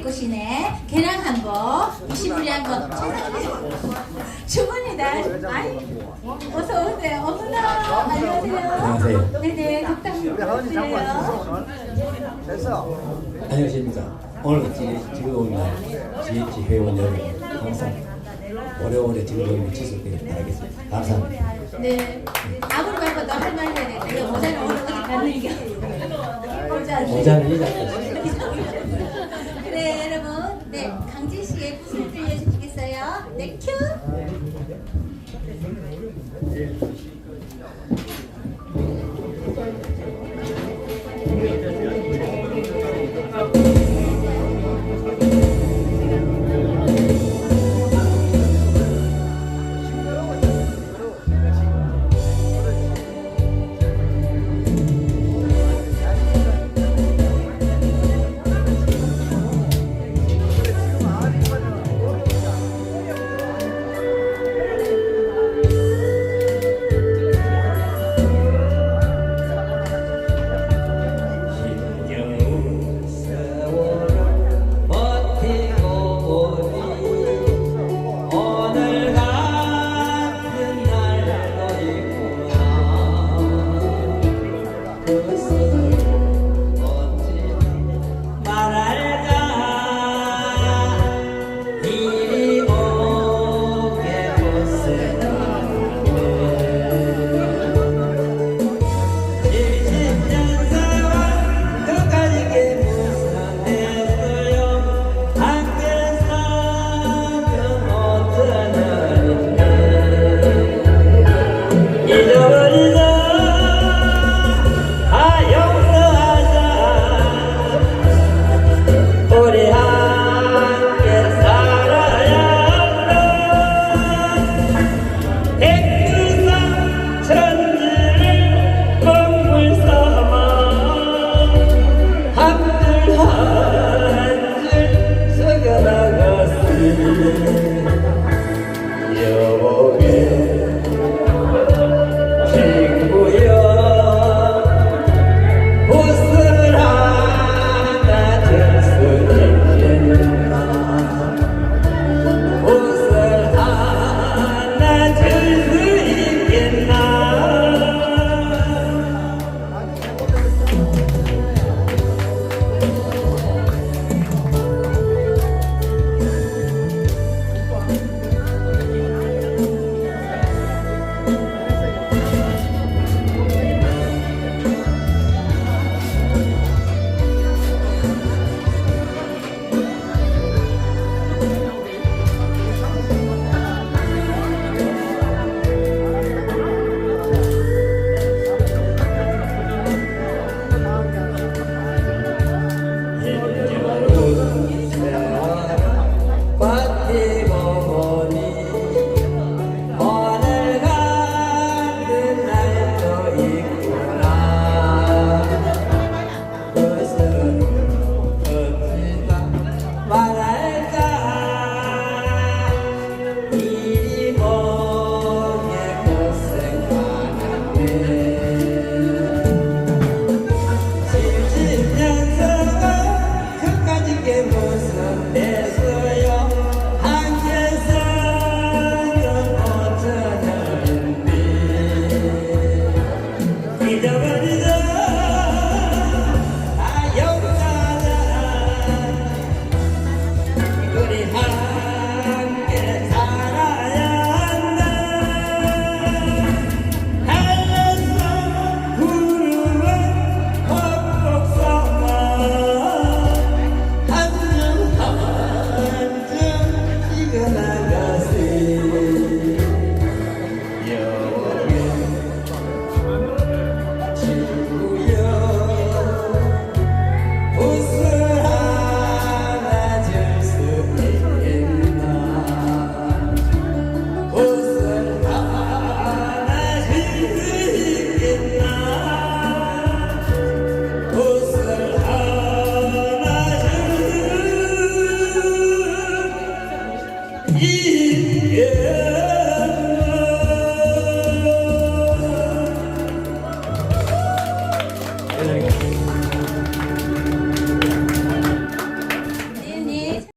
꼬리꽃이네. 계란 한 번, 20분에 한 번. 주문이다. 아이, 어서 오세요. 어머나, 안녕하세요. 안녕하세요. 네네, 적당히. 됐어. 안녕하십니까. 오늘 지- 즐거운 날, GH 회원 여러분, 항상 오래오래 즐거움이 지속되길 바라겠습니다. 감사합니다. 네. 아무리 바빠도 할말 해야 돼. 이거 모자는 오늘 어디 갔는 게. 모자. 모자는 잊었어요. 그 래, 여러분. 네, 강진 씨의 굿을 들려주시겠어요? 네, 큐!